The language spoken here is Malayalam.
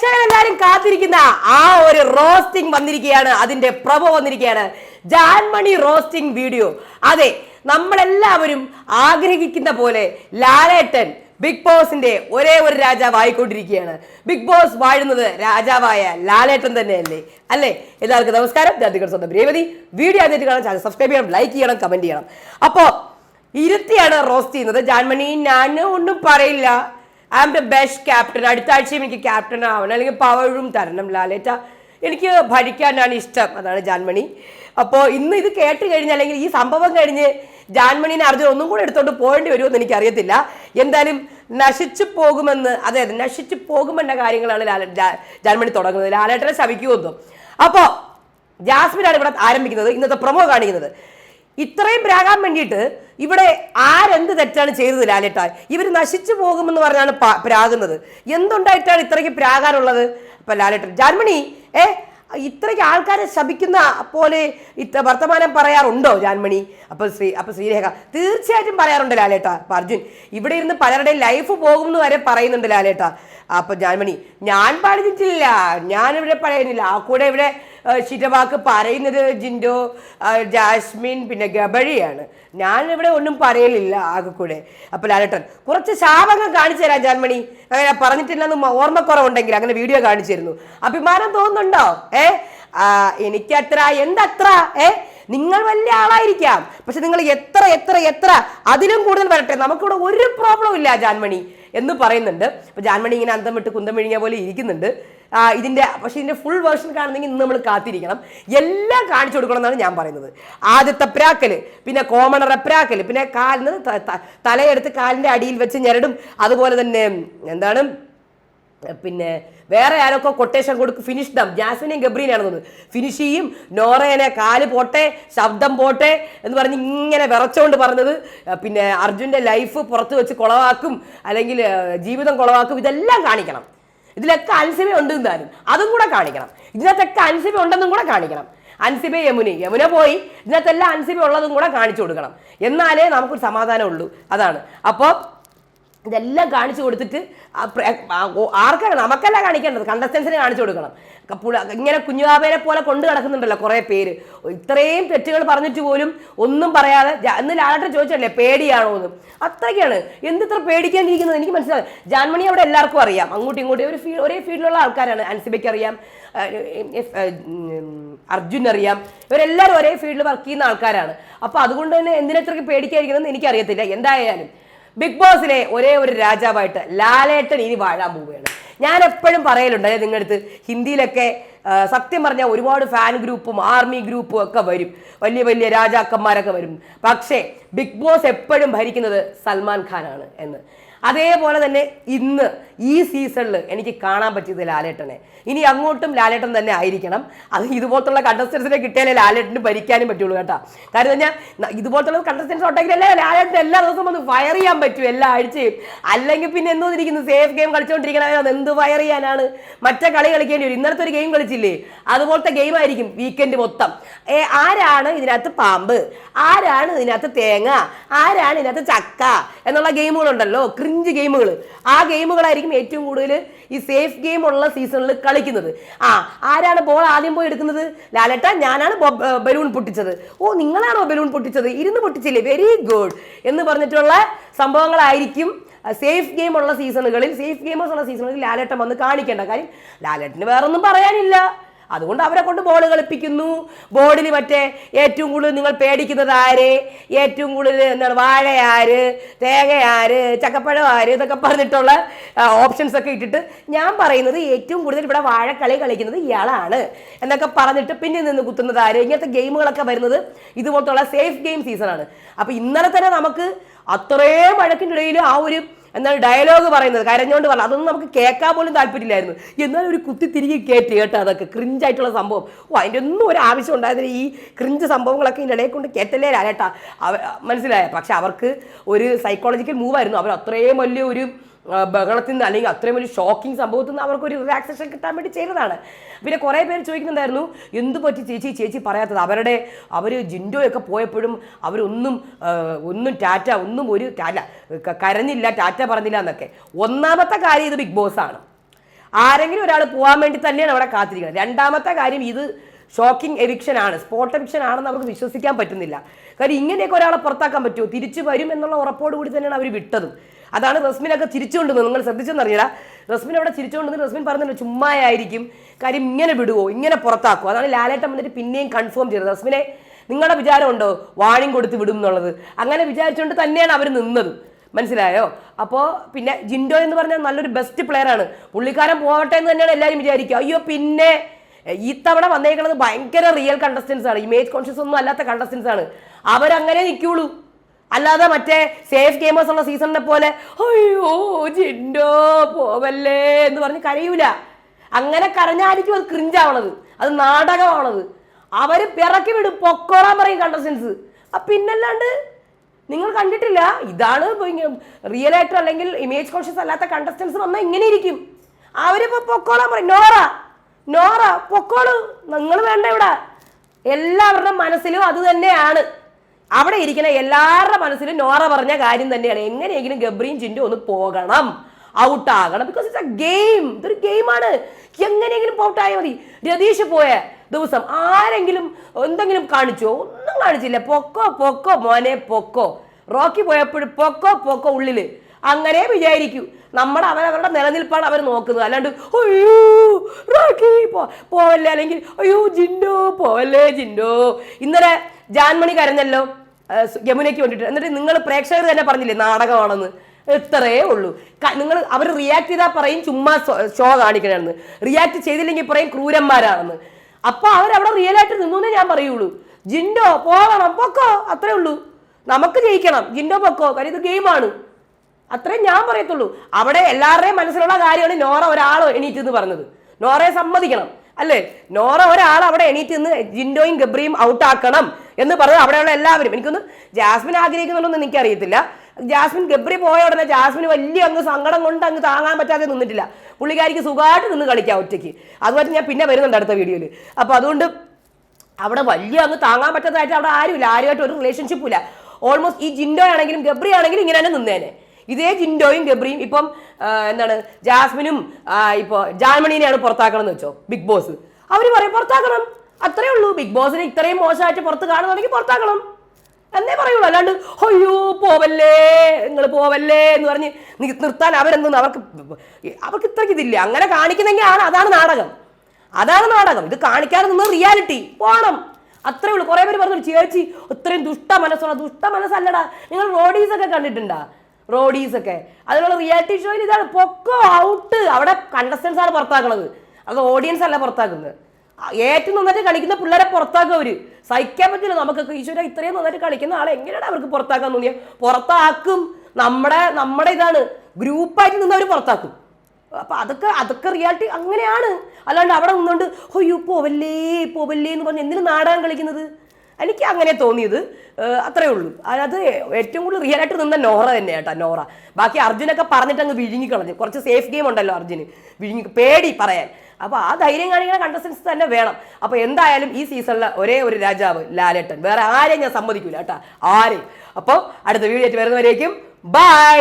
പ്രേക്ഷകരെല്ലാരും കാത്തിരിക്കുന്ന ആ ഒരു റോസ്റ്റിംഗ് വന്നിരിക്കുകയാണ്. അതിന്റെ പ്രഭ വന്നിരിക്കുകയാണ്. ജാൻമണി റോസ്റ്റിംഗ് വീഡിയോ അതെ നമ്മളെല്ലാവരും ആഗ്രഹിക്കുന്ന പോലെ ലാലേട്ടൻ ബിഗ് ബോസിന്റെ ഒരേ ഒരു രാജാവായിക്കൊണ്ടിരിക്കുകയാണ്. ബിഗ് ബോസ് വാഴുന്നത് രാജാവായ ലാലേട്ടൻ തന്നെയല്ലേ? അല്ലേ? എല്ലാവർക്കും നമസ്കാരം. നിങ്ങളുടെ സ്വന്തം രേവതി. വീഡിയോ ആദ്യമായിട്ട് കാണാൻ ചാനൽ സബ്സ്ക്രൈബ് ചെയ്യണം ലൈക്ക് ചെയ്യണം കമന്റ് ചെയ്യണം. അപ്പോ ഇരുത്തിയാണ് റോസ്റ്റ് ചെയ്യുന്നത്. ജാൻമണി ഞാൻ ഒന്നും പറയില്ല. I am the best captain അടുത്ത ആഴ്ചയും എനിക്ക് ക്യാപ്റ്റൻ ആവണം. അല്ലെങ്കിൽ പവഴും തരണം ലാലേറ്റ എനിക്ക് ഭരിക്കാനാണ് ഇഷ്ടം. അതാണ് ജാൻമണി. അപ്പോൾ ഇന്ന് ഇത് കേട്ട് കഴിഞ്ഞ് അല്ലെങ്കിൽ ഈ സംഭവം കഴിഞ്ഞ് ജാൻമണീനെ അർജുൻ ഒന്നും കൂടെ എടുത്തോണ്ട് പോകേണ്ടി വരുമെന്ന് എനിക്കറിയത്തില്ല. എന്തായാലും നശിച്ചു പോകുമെന്ന് അതെ അതെ നശിച്ചു പോകുമെന്ന കാര്യങ്ങളാണ് ലാല ജാൻമണി തുടങ്ങുന്നത്. ലാലേട്ടനെ ശവിക്കുമെന്നും അപ്പോൾ ജാസ്മിനാണ് ഇവിടെ ആരംഭിക്കുന്നത്. ഇന്നത്തെ പ്രൊമോ കാണിക്കുന്നത്. ഇത്രയും പ്രാകാൻ വേണ്ടിയിട്ട് ഇവിടെ ആരെന്ത് തെറ്റാണ് ചെയ്തത് ലാലേട്ട? ഇവർ നശിച്ചു പോകുമെന്ന് പറഞ്ഞാണ് പ്രാകുന്നത്. എന്തുണ്ടായിട്ടാണ് ഇത്രയ്ക്ക് പ്രാകാനുള്ളത്? ഇപ്പൊ ലാലേട്ടൻ ജാൻമണി ഏ ഇത്രയ്ക്ക് ആൾക്കാരെ ശപിക്കുന്ന പോലെ ഇത്ര വർത്തമാനം പറയാറുണ്ടോ ജാൻമണി? അപ്പൊ ശ്രീ അപ്പൊ ശ്രീരേഖ തീർച്ചയായിട്ടും പറയാറുണ്ട് ലാലേട്ട അർജുൻ. ഇവിടെ ഇരുന്ന് പലരുടെയും ലൈഫ് പോകും എന്ന് വരെ പറയുന്നുണ്ട് ലാലേട്ട. അപ്പൊ ജാൻമണി ഞാൻ പറഞ്ഞിട്ടില്ല ഞാൻ ഇവിടെ പറയുന്നില്ല ആ കൂടെ ഇവിടെ ശിരവാക്ക് പറയുന്നത് ജിൻഡോ ജാസ്മിൻ പിന്നെ ഗബഴിയാണ്. ഇവിടെ ഒന്നും പറയലില്ല ആകെ കൂടെ. അപ്പൊ ലാലട്ടൻ കുറച്ച് ശാപങ്ങൾ കാണിച്ചു തരാം ജാൻമണി. അങ്ങനെ പറഞ്ഞിട്ടില്ലെന്ന് ഓർമ്മക്കുറവുണ്ടെങ്കിൽ അങ്ങനെ വീഡിയോ കാണിച്ചു തരുന്നു അഭിമാനം തോന്നുന്നുണ്ടോ? ഏ? എനിക്കത്ര എന്തത്ര? ഏ? നിങ്ങൾ വലിയ ആളായിരിക്കാം. പക്ഷെ നിങ്ങൾ എത്ര എത്ര എത്ര? അതിലും കൂടുതൽ വരട്ടെ. നമുക്കിവിടെ ഒരു പ്രോബ്ലം ഇല്ല ജാൻമണി എന്ന് പറയുന്നുണ്ട്. അപ്പൊ ജാൻമണി ഇങ്ങനെ അന്തം വിട്ട് കുന്തം വിഴിഞ്ഞ പോലെ ഇരിക്കുന്നുണ്ട്. ആ, പക്ഷേ ഇതിന്റെ ഫുൾ വേർഷൻ കാണുന്നെങ്കിൽ ഇന്ന് നമ്മൾ കാത്തിരിക്കണം. എല്ലാം കാണിച്ചു കൊടുക്കണം എന്നാണ് ഞാൻ പറയുന്നത്. ആദ്യത്തെ പ്രാക്കൽ പിന്നെ കോമണർ പ്രാക്കൽ പിന്നെ കാലിന് തലയെടുത്ത് കാലിന്റെ അടിയിൽ വെച്ച് ഞെരടും. അതുപോലെ തന്നെ എന്താണ് പിന്നെ വേറെ ആരൊക്കെ കൊട്ടേഷൻ കൊടുക്കും ഫിനിഷ് ഡം ജാസ്മിനെയും ഗബ്രീനെയാണ് തോന്നുന്നത്. ഫിനിഷ് ചെയ്യും. നോറേനെ കാൽ പോട്ടെ ശബ്ദം പോട്ടെ എന്ന് പറഞ്ഞ് ഇങ്ങനെ വിറച്ചുകൊണ്ട് പറഞ്ഞത്. പിന്നെ അർജുന്റെ ലൈഫ് പുറത്ത് വെച്ച് കുളവാക്കും. അല്ലെങ്കിൽ ജീവിതം കുളവാക്കും. ഇതെല്ലാം കാണിക്കണം. ഇതിലൊക്കെ അൻസിബ ഉണ്ട് എന്തായാലും അതും കൂടെ കാണിക്കണം. ഇതിനകത്തൊക്കെ അൻസിബ ഉണ്ടെന്നും കൂടെ കാണിക്കണം. അൻസിബ യമുനി യമുന പോയി ഇതിനകത്തെല്ലാം അൻസിബ ഉള്ളതും കൂടെ കാണിച്ചു കൊടുക്കണം. എന്നാലേ നമുക്കൊരു സമാധാനം ഉള്ളൂ. അതാണ്. അപ്പോൾ ഇതെല്ലാം കാണിച്ചു കൊടുത്തിട്ട് ആർക്കാണ് നമുക്കല്ല കാണിക്കേണ്ടത്? കണ്ടസ്റ്റൻസിന് കാണിച്ചു കൊടുക്കണം. ഇങ്ങനെ കുഞ്ഞുബാബേനെ പോലെ കൊണ്ടു കിടക്കുന്നുണ്ടല്ലോ കുറേ പേര്. ഇത്രയും തെറ്റുകൾ പറഞ്ഞിട്ട് പോലും ഒന്നും പറയാതെ ഇന്ന് ലാലട്ടൻ ചോദിച്ചല്ലേ പേടിയാണോ എന്ന് അത്രയ്ക്കാണ്. എന്തിത്ര പേടിക്കാണ്ടിരിക്കുന്നത് എനിക്ക് മനസ്സിലായി. ജാൻമണി അവിടെ എല്ലാവർക്കും അറിയാം. അങ്ങോട്ടും ഇങ്ങോട്ടും ഒരു ഫീൽ ഒരേ ഫീൽഡിലുള്ള ആൾക്കാരാണ്. അൻസിബയ്ക്ക് അറിയാം. അർജുൻ അറിയാം. ഇവരെല്ലാവരും ഒരേ ഫീൽഡിൽ വർക്ക് ചെയ്യുന്ന ആൾക്കാരാണ്. അപ്പോൾ അതുകൊണ്ട് തന്നെ എന്തിനത്രയ്ക്ക് പേടിക്കാതിരിക്കണമെന്ന് എനിക്കറിയത്തില്ല. എന്തായാലും ബിഗ് ബോസിലെ ഒരേ ഒരു രാജാവായിട്ട് ലാലേട്ടൻ ഇനി വാഴാൻ പോവുകയാണ്. ഞാൻ എപ്പോഴും പറയലുണ്ട് അതായത് നിങ്ങളുടെ അടുത്ത് ഹിന്ദിയിലൊക്കെ സത്യം പറഞ്ഞാൽ ഒരുപാട് ഫാൻ ഗ്രൂപ്പും ആർമി ഗ്രൂപ്പും ഒക്കെ വരും. വലിയ വലിയ രാജാക്കന്മാരൊക്കെ വരും. പക്ഷേ ബിഗ് ബോസ് എപ്പോഴും ഭരിക്കുന്നത് സൽമാൻ ഖാനാണ് എന്ന്. അതേപോലെ തന്നെ ഇന്ന് ഈ സീസണിൽ എനിക്ക് കാണാൻ പറ്റിയത് ലാലേട്ടനെ. ഇനി അങ്ങോട്ടും ലാലേട്ടൻ തന്നെ ആയിരിക്കണം. അത് ഇതുപോലത്തുള്ള കണ്ടസ്റ്റൻസിനെ കിട്ടിയാലേ ലാലേട്ടന് ഭരിക്കാനും പറ്റുള്ളൂ കേട്ടോ. കാര്യം തന്നെ ഇതുപോലത്തുള്ള കണ്ടസ്റ്റൻസ് ഉണ്ടെങ്കിലല്ലേ ലാലേട്ടൻ എല്ലാ ദിവസവും ഒന്ന് ഫയർ ചെയ്യാൻ പറ്റും എല്ലാ ആഴ്ചയും. അല്ലെങ്കിൽ പിന്നെ എന്തോ ഇരിക്കുന്നു സേഫ് ഗെയിം കളിച്ചുകൊണ്ടിരിക്കണത് എന്ത് ഫയർ ചെയ്യാനാണ്? മറ്റേ കളി കളിക്കേണ്ടി വരും. ഇന്നലത്തെ ഒരു ഗെയിം കളിച്ചില്ലേ? അതുപോലത്തെ ഗെയിം ആയിരിക്കും വീക്കെൻഡ് മൊത്തം. ഏ ആരാണ് ഇതിനകത്ത് പാമ്പ്? ആരാണ് ഇതിനകത്ത് തേങ്ങ? ആരാണ് ഇതിനകത്ത് ചക്ക? എന്നുള്ള ഗെയിമുകളുണ്ടല്ലോ ക്രിഞ്ച് ഗെയിമുകൾ ആ ഗെയിമുകളായിരിക്കും ഏറ്റവും കൂടുതൽ ഈ സേഫ് ഗെയിം ഉള്ള സീസണിൽ കളിക്കുന്നത്. ആ ആരാണ് ബോൾ ആദ്യം പോയി എടുക്കുന്നത്? ലാലേട്ട ഞാനാണ് ബലൂൺ പൊട്ടിച്ചത്. ഓ നിങ്ങളാണോ ബലൂൺ പൊട്ടിച്ചത്? ഇരുന്ന് പൊട്ടിച്ചില്ലേ? വെരി ഗുഡ് എന്ന് പറഞ്ഞിട്ടുള്ള സംഭവങ്ങളായിരിക്കും സേഫ് ഗെയിം ഉള്ള സീസണുകളിൽ സേഫ് ഗെയിമേഴ്സ് ഉള്ള സീസണുകളിൽ ലാലേട്ടൻ വന്ന് കാണിക്കേണ്ട കാര്യം. ലാലേട്ടന് വേറൊന്നും പറയാനില്ല. അതുകൊണ്ട് അവരെ കൊണ്ട് ബോൾ കളിപ്പിക്കുന്നു. ബോർഡിൽ മറ്റേ ഏറ്റവും കൂടുതൽ നിങ്ങൾ പേടിക്കുന്നത് ആര്? ഏറ്റവും കൂടുതൽ എന്താണ് വാഴയാര് തേങ്ങയാര് ചക്കപ്പഴം ആര് ഇതൊക്കെ പറഞ്ഞിട്ടുള്ള ഓപ്ഷൻസ് ഒക്കെ ഇട്ടിട്ട് ഞാൻ പറയുന്നത് ഏറ്റവും കൂടുതൽ ഇവിടെ വാഴക്കളി കളിക്കുന്നത് ഇയാളാണ് എന്നൊക്കെ പറഞ്ഞിട്ട് പിന്നെ നിന്ന് കുത്തുന്നത് ആര്? ഇങ്ങനത്തെ ഗെയിമുകളൊക്കെ വരുന്നത് ഇതുപോലത്തുള്ള സേഫ് ഗെയിം സീസണാണ് അപ്പോൾ ഇന്നലെ തന്നെ നമുക്ക് അത്രയും വഴക്കിന്റെ ആ ഒരു എന്താണ് ഡയലോഗ് പറയുന്നത് കരഞ്ഞുകൊണ്ട് പറഞ്ഞു അതൊന്നും നമുക്ക് കേൾക്കാൻ പോലും താല്പര്യമില്ലായിരുന്നു. എന്നാലും ഒരു കുത്തി തിരികെ കയറ്റി കേട്ടോ അതൊക്കെ ക്രിഞ്ചായിട്ടുള്ള സംഭവം. ഓ അതിന്റെ ഒന്നും ഒരു ആവശ്യം ഉണ്ടായിരുന്നില്ല. ഈ ക്രിഞ്ച് സംഭവങ്ങളൊക്കെ ഇതിന്റെ ഇടയിൽ കൊണ്ട് കേട്ടല്ലേ രാലേട്ടാ മനസ്സിലായ? പക്ഷെ അവർക്ക് ഒരു സൈക്കോളജിക്കൽ മൂവായിരുന്നു അവർ അത്രയും വലിയ ഒരു ബഹളത്തിൽ നിന്ന് അല്ലെങ്കിൽ അത്രയും വലിയ ഷോക്കിംഗ് സംഭവത്തിൽ നിന്ന് അവർക്ക് ഒരു റിലാക്സേഷൻ കിട്ടാൻ വേണ്ടി ചെയ്തതാണ്. പിന്നെ കുറേ പേര് ചോദിക്കുന്നുണ്ടായിരുന്നു എന്ത് പറ്റി ചേച്ചി? ചേച്ചി പറയാത്തത് അവരുടെ അവർ ജിൻഡോയൊക്കെ പോയപ്പോഴും അവരൊന്നും ഒന്നും ടാറ്റ ഒന്നും ഒരു ടാറ്റ കരഞ്ഞില്ല ടാറ്റ പറഞ്ഞില്ല എന്നൊക്കെ. ഒന്നാമത്തെ കാര്യം ഇത് ബിഗ് ബോസ് ആണ്. ആരെങ്കിലും ഒരാൾ പോകാൻ വേണ്ടി തന്നെയാണ് അവിടെ കാത്തിരിക്കുന്നത്. രണ്ടാമത്തെ കാര്യം ഇത് ഷോക്കിംഗ് എവിക്ഷൻ ആണ്. സ്പോട്ട് എവിക്ഷൻ ആണെന്ന് അവർക്ക് വിശ്വസിക്കാൻ പറ്റുന്നില്ല. കാര്യം ഇങ്ങനെയൊക്കെ ഒരാളെ പുറത്താക്കാൻ പറ്റുമോ? തിരിച്ചു വരും എന്നുള്ള ഉറപ്പോടുകൂടി തന്നെയാണ് അവർ വിട്ടതും. അതാണ് റസ്മിനൊക്കെ തിരിച്ചുകൊണ്ടുവന്നത് നിങ്ങൾ ശ്രദ്ധിച്ചെന്നറിയില്ല റസ്മിൻ അവിടെ തിരിച്ചുകൊണ്ടുവന്ന് റസ്മിൻ പറഞ്ഞല്ലോ ചുമ്മായായിരിക്കും. കാര്യം ഇങ്ങനെ വിടുവോ? ഇങ്ങനെ പുറത്താക്കുമോ അതാണ് ലാലേട്ടൻ വന്നിട്ട് പിന്നെയും കൺഫേം ചെയ്തത്. റസ്മിനെ നിങ്ങളുടെ വിചാരമുണ്ടോ? വാണിംഗ് കൊടുത്ത് വിടും എന്നുള്ളത് അങ്ങനെ വിചാരിച്ചുകൊണ്ട് തന്നെയാണ് അവർ നിന്നത്. മനസ്സിലായോ? അപ്പോൾ പിന്നെ ജിൻഡോ എന്ന് പറഞ്ഞാൽ നല്ലൊരു ബെസ്റ്റ് പ്ലെയർ ആണ്. പുള്ളിക്കാരൻ പോകട്ടെ എന്ന് തന്നെയാണ് എല്ലാവരും വിചാരിക്കുക. അയ്യോ പിന്നെ ഈ തവണ വന്നേക്കുന്നത് ഭയങ്കര റിയൽ കണ്ടസ്റ്റൻസ് ആണ്. ഇമേജ് കോൺഷ്യസ് ഒന്നും അല്ലാത്ത കണ്ടസ്റ്റൻസ് ആണ്. അവരങ്ങനെ നിൽക്കുള്ളൂ. അല്ലാതെ മറ്റേ സേഫ് ഗെയിമേഴ്സ് ഉള്ള സീസണിനെ പോലെ അയ്യോ ജിൻഡോ പോവല്ലേ എന്ന് പറഞ്ഞ് കരയൂല. അങ്ങനെ കരഞ്ഞായിരിക്കും അത് ക്രിഞ്ചാവണത് അത് നാടകമാണത് അവർ പിറക്കി വിടും പൊക്കോളാൻ പറയും കണ്ടസ്റ്റൻസ് ആ പിന്നല്ലാണ്ട് നിങ്ങൾ കണ്ടിട്ടില്ല? ഇതാണ് റിയൽ ആയിട്ട് അല്ലെങ്കിൽ ഇമേജ് കോൺഷ്യസ് അല്ലാത്ത കണ്ടസ്റ്റൻസ് വന്നാൽ ഇങ്ങനെ ഇരിക്കും. അവരിപ്പോ പൊക്കോളാൻ പറയും. നോറ നോറ പൊക്കോളൂ. നിങ്ങൾ വേണ്ട ഇവിടെ. എല്ലാവരുടെ മനസ്സിലും അത് തന്നെയാണ്. അവിടെ ഇരിക്കുന്ന എല്ലാവരുടെ മനസ്സിലും നോറ പറഞ്ഞ കാര്യം തന്നെയാണ്. എങ്ങനെയെങ്കിലും ഗബ്രിയും ചിന്റും ഒന്ന് പോകണം. ഔട്ട് ആകണം ബിക്കോസ് ഇറ്റ്സ് എ ഗെയിം ഇതൊരു ഗെയിമാണ് എങ്ങനെയെങ്കിലും ഔട്ട് ആയാൽ മതി. രതീഷ് പോയ ദിവസം ആരെങ്കിലും എന്തെങ്കിലും കാണിച്ചോ? ഒന്നും കാണിച്ചില്ല. പൊക്കോ പൊക്കോ മോനെ പൊക്കോ. റോക്കി പോയപ്പോഴും പൊക്കോ പൊക്കോ ഉള്ളിൽ. അങ്ങനെ വിചാരിക്കൂ. നമ്മുടെ അവരവരുടെ നിലനിൽപ്പാണ് അവർ നോക്കുന്നത്. അല്ലാണ്ട് അയ്യോ റോക്കി പോവല്ലേ? അല്ലെങ്കിൽ അയ്യോ ജിൻഡോ പോവല്ലേ ജിൻഡോ ഇന്നലെ ജാൻമണി കരഞ്ഞല്ലോ യമുനയ്ക്ക് വേണ്ടിയിട്ട്. എന്നിട്ട് നിങ്ങൾ പ്രേക്ഷകർ തന്നെ പറഞ്ഞില്ലേ നാടകമാണെന്ന്. ഇത്രയേ ഉള്ളൂ. നിങ്ങൾ അവർ റിയാക്ട് ചെയ്താൽ പറയും ചുമ്മാ ഷോ കാണിക്കണമെന്ന് റിയാക്ട് ചെയ്തില്ലെങ്കിൽ പറയും ക്രൂരന്മാരാണെന്ന്. അപ്പൊ അവരവിടെ റിയൽ ആയിട്ട് നിന്നു ഞാൻ പറയുള്ളൂ. ജിൻഡോ പോകണം പൊക്കോ അത്രേ ഉള്ളൂ. നമുക്ക് ജയിക്കണം. ജിൻഡോ പൊക്കോ കാര്യം ഇത് ഗെയിമാണ് അത്രേ ഞാൻ പറയത്തുള്ളൂ. അവിടെ എല്ലാവരുടെയും മനസ്സിലുള്ള കാര്യമാണ് നോറ ഒരാളോ എണീറ്റ് എന്ന് പറഞ്ഞത്. നോറയെ സമ്മതിക്കണം. അല്ലേ? നോറ ഒരാൾ അവിടെ എണീറ്റ് നിന്ന് ജിൻഡോയും ഗബ്രിയും ഔട്ടാക്കണം എന്ന് പറഞ്ഞത് അവിടെയുള്ള എല്ലാവരും. എനിക്കൊന്ന് ജാസ്മിൻ ആഗ്രഹിക്കുന്നുണ്ടെന്ന് എനിക്കറിയത്തില്ല. ജാസ്മിൻ ഗബ്രി പോയ ഉടനെ ജാസ്മിന് വലിയ അങ്ങ് സങ്കടം കൊണ്ട് അങ്ങ് താങ്ങാൻ പറ്റാതെ നിന്നിട്ടില്ല. പുള്ളിക്കാരിക്ക് സുഖമായിട്ട് നിന്ന് കളിക്കാം ഒറ്റയ്ക്ക്. അതുമായിട്ട് ഞാൻ പിന്നെ വരുന്നുണ്ട് അടുത്ത വീഡിയോയിൽ അപ്പോൾ അതുകൊണ്ട് അവിടെ വലിയ അങ്ങ് താങ്ങാൻ പറ്റാത്തതായിട്ട് അവിടെ ആരുമില്ല. ആരുമായിട്ട് ഒരു റിലേഷൻഷിപ്പില്ല ഓൾമോസ്റ്റ് ഈ ജിൻഡോ ആണെങ്കിലും ഗബ്രി ആണെങ്കിലും ഇങ്ങനെ തന്നെ നിന്നേനെ. ഇതേ ജിൻഡോയും ഗബ്രിയും ഇപ്പം എന്താണ് ജാസ്മിനും ഇപ്പോൾ ഇപ്പൊ ജാൻമണീനെയാണ് പുറത്താക്കണം എന്ന് വെച്ചോ ബിഗ് ബോസ്. അവർ പറയും പുറത്താക്കണം. അത്രേ ഉള്ളൂ. ബിഗ് ബോസിനെ ഇത്രയും മോശമായിട്ട് പുറത്ത് കാണുന്നുണ്ടെങ്കിൽ പുറത്താക്കണം. എന്നേ പറയുള്ളൂ. അല്ലാണ്ട് അയ്യോ പോവല്ലേ നിങ്ങൾ പോവല്ലേ എന്ന് പറഞ്ഞ് നിർത്താൻ അവരെന്തെന്ന് അവർക്ക് അവർക്ക് ഇത്രയ്ക്ക് ഇതില്ല. അങ്ങനെ കാണിക്കുന്നെങ്കിൽ ആണ് അതാണ് നാടകം. അതാണ് നാടകം. ഇത് കാണിക്കാതെ നിന്ന് റിയാലിറ്റി. പോണം. അത്രേ ഉള്ളൂ. കുറെ പേര് പറഞ്ഞു ചേച്ചി ഇത്രയും ദുഷ്ട മനസ്സുള്ള ദുഷ്ട മനസ്സല്ലടാ. നിങ്ങൾ റോഡീസ് ഒക്കെ കണ്ടിട്ടുണ്ടാ? റോഡീസ് ഒക്കെ അതുപോലെ റിയാലിറ്റി ഷോയിൽ ഇതാണ് പൊക്കോ ഔട്ട് അവിടെ കണ്ടസ്റ്റൻസ് ആണ് പുറത്താക്കുന്നത് അത് ഓഡിയൻസ് അല്ല പുറത്താക്കുന്നത്. ഏറ്റവും നന്നായിട്ട് കളിക്കുന്ന പിള്ളേരെ പുറത്താക്കുക അവർ. സഹിക്കാൻ പറ്റില്ല. നമുക്കൊക്കെ ഈശ്വര ഇത്രയും നന്നായിട്ട് കളിക്കുന്ന ആളെ എങ്ങനെയാണ് അവർക്ക് പുറത്താക്കാൻ തോന്നിയ? പുറത്താക്കും. നമ്മുടെ നമ്മുടെ ഇതാണ്. ഗ്രൂപ്പായിട്ട് നിന്ന് അവർ പുറത്താക്കും. അപ്പൊ അതൊക്കെ അതൊക്കെ റിയാലിറ്റി അങ്ങനെയാണ്. അല്ലാണ്ട് അവിടെ നിന്നുകൊണ്ട് അയ്യോ പോവല്ലേ പോവല്ലേ എന്ന് പറഞ്ഞ് എന്തിനു നാടകം കളിക്കുന്നത്? എനിക്ക് അങ്ങനെ തോന്നിയത് അത്രേ ഉള്ളൂ. അതിനകത്ത് ഏറ്റവും കൂടുതൽ റിയൽ ആയിട്ട് നിന്ന നോറ തന്നെ കേട്ടോ നോറ. ബാക്കി അർജുനൊക്കെ പറഞ്ഞിട്ട് അങ്ങ് വിഴുങ്ങിക്കളഞ്ഞു. കുറച്ച് സേഫ് ഗെയിം ഉണ്ടല്ലോ അർജുന്. വിഴുങ്ങി പേടി പറയാൻ. അപ്പോൾ ആ ധൈര്യം കാണിക്കുന്ന കണ്ടസ്റ്റൻസ് തന്നെ വേണം. അപ്പോൾ എന്തായാലും ഈ സീസണിലെ ഒരേ ഒരു രാജാവ് ലാലേട്ടൻ. വേറെ ആരെയും ഞാൻ സമ്മതിക്കൂല കേട്ടോ ആരെയും. അപ്പോൾ അടുത്ത വീഡിയോ ആയിട്ട് വരുന്നവരേക്കും ബൈ